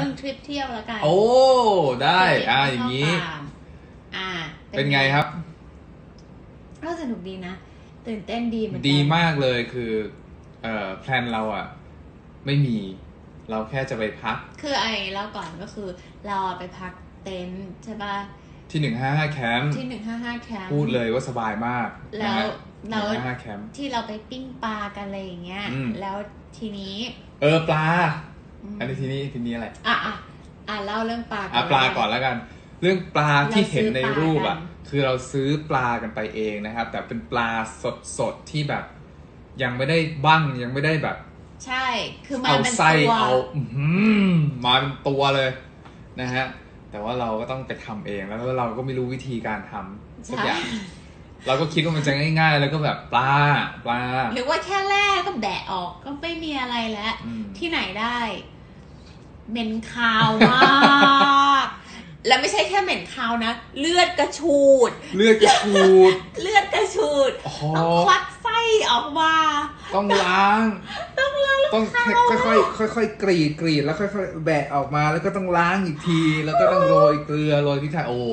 เรื่องทริปเที่ยวแล้วกันโอ้ ได้ทริปอ่าที่อย่างนี้ชบตามอ่า เป็นไงครับ ก็สนุกดีนะ ตื่นเต้นดีเหมือนกัน ดีมากเลยคือ เอ่อ แพลนเราอะ ไม่มี เราแค่จะไปพัก คือไอ้เล่าก่อนก็คือ เราไปพักเต็นท์ใช่ป่ะ ที่หนึ่งห้าห้าแคมป์ ที่หนึ่งห้าห้าแคมป์ พูดเลยว่าสบายมาก แล้วหนึ่แล้วงห้าห้าแคมป์ที่เราไปปิ้งปลากันอะไรอย่างเงี้ยอืมแล้วทีนี้ เออปลาม อันนี้ทีนี้ทีนี้อะไรอะอะอะเล่าเรื่องปลาอะปลาก่อนแล้วกัน เรื่องปลาที่เห็นในรูปอะเราซื้อปลากันคือเราซื้อปลากันไปเองนะครับ แต่เป็นปลาสดสดๆที่แบบ ยังไม่ได้บั้งยังไม่ได้แบบ ใช่ คือมาเอาเป็นไส้ตัวเอาอื้อหือมาเป็นตัวเลยนะฮะแต่ว่าเราก็ต้องไปทำเองแล้วเราก็ไม่รู้วิธีการทำสักใช่อย่าง เราก็คิดว่ามันจะง่าย ๆ แล้วก็แบบปลาปลา หรือว่าแค่แร่ก็แบะออกก็ไม่มีอะไรแล้ว อืม ที่ไหนได้เหม็นคาวมาก แล้วไม่ใช่แค่เหม็นคาวนะ เลือดกระชูด เลือดกระชูดเลือดกระชูดโอ้โหต้องควักไส้ออกมา ต้องล้าง ต้องล้างต้องค่อยๆค่อยๆกรีดกรีดแล้วค่อยๆแบะออกมาแล้วก็ต้องล้างอีกที แล้วก็ต้องโรยเกลือโรยพริกไทยโอ้โห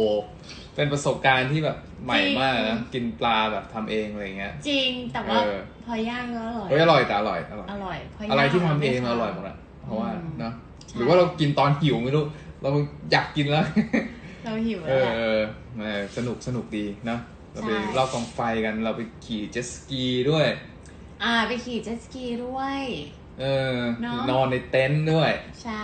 เป็นประสบการณ์ที่แบบใหม่มากนะกินปลาแบบทำเองอะไรเงี้ย จริงแต่ว่าเออ พอย่างก็อร่อย เฮ้ยอร่อยแต่อร่อยอร่อย อร่อยพย่างอะไรที่ทำเองไม่อร่อยหขามดอะเพราะว่าอืมเนาะใช่หรือว่าเรากินตอนหิวไม่รู้ เราอยากกินแล้ว เราหิวเอแล้วอแหละ เออเออสนุกสนุกดีนะเราไปใช่รอบกองไฟกันเราไปขี่เจ็ตสกีด้วย อ่าไปขี่เจ็ตสกีด้วย เออ เนอะ นอนในเต็นท์ด้วย ใช่